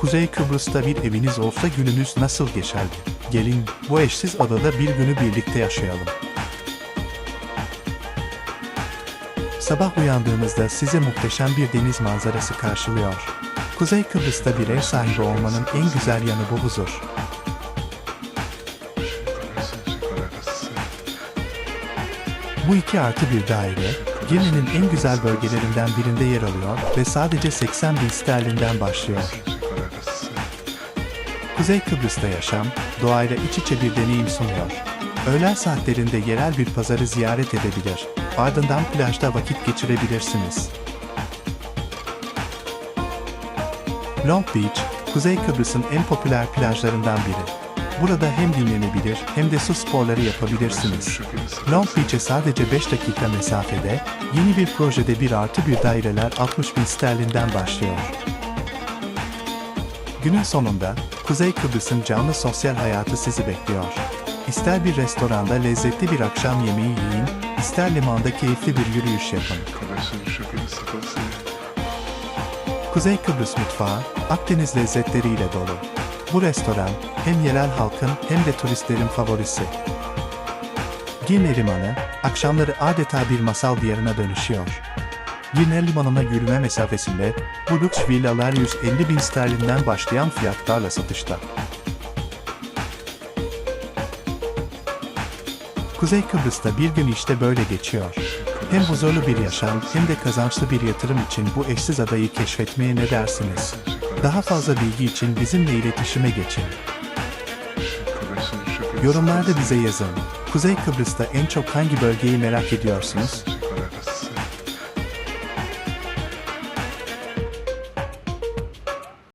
Kuzey Kıbrıs'ta bir eviniz olsa gününüz nasıl geçerdi? Gelin, bu eşsiz adada bir günü birlikte yaşayalım. Sabah uyandığınızda size muhteşem bir deniz manzarası karşılıyor. Kuzey Kıbrıs'ta bir ev sahibi olmanın en güzel yanı bu huzur. Bu iki artı bir daire, Girne'nin en güzel bölgelerinden birinde yer alıyor ve sadece 80 bin sterlinden başlıyor. Kuzey Kıbrıs'ta yaşam, doğayla iç içe bir deneyim sunuyor. Öğlen saatlerinde yerel bir pazarı ziyaret edebilir, ardından plajda vakit geçirebilirsiniz. Long Beach, Kuzey Kıbrıs'ın en popüler plajlarından biri. Burada hem dinlenebilir hem de su sporları yapabilirsiniz. Long Beach'e sadece 5 dakika mesafede, yeni bir projede bir artı bir daireler 60 bin sterlinden başlıyor. Günün sonunda, Kuzey Kıbrıs'ın canlı sosyal hayatı sizi bekliyor. İster bir restoranda lezzetli bir akşam yemeği yiyin, ister limanda keyifli bir yürüyüş yapın. Kuzey Kıbrıs mutfağı, Akdeniz lezzetleriyle dolu. Bu restoran, hem yerel halkın hem de turistlerin favorisi. Girne Limanı, akşamları adeta bir masal diyarına dönüşüyor. Girne Limanı'na yürüme mesafesinde, bu lüks villalar 150 bin sterlinden başlayan fiyatlarla satışta. Kuzey Kıbrıs'ta bir gün işte böyle geçiyor. Hem huzurlu bir yaşam hem de kazançlı bir yatırım için bu eşsiz adayı keşfetmeye ne dersiniz? Daha fazla bilgi için bizimle iletişime geçin. Yorumlarda bize yazın. Kuzey Kıbrıs'ta en çok hangi bölgeyi merak ediyorsunuz?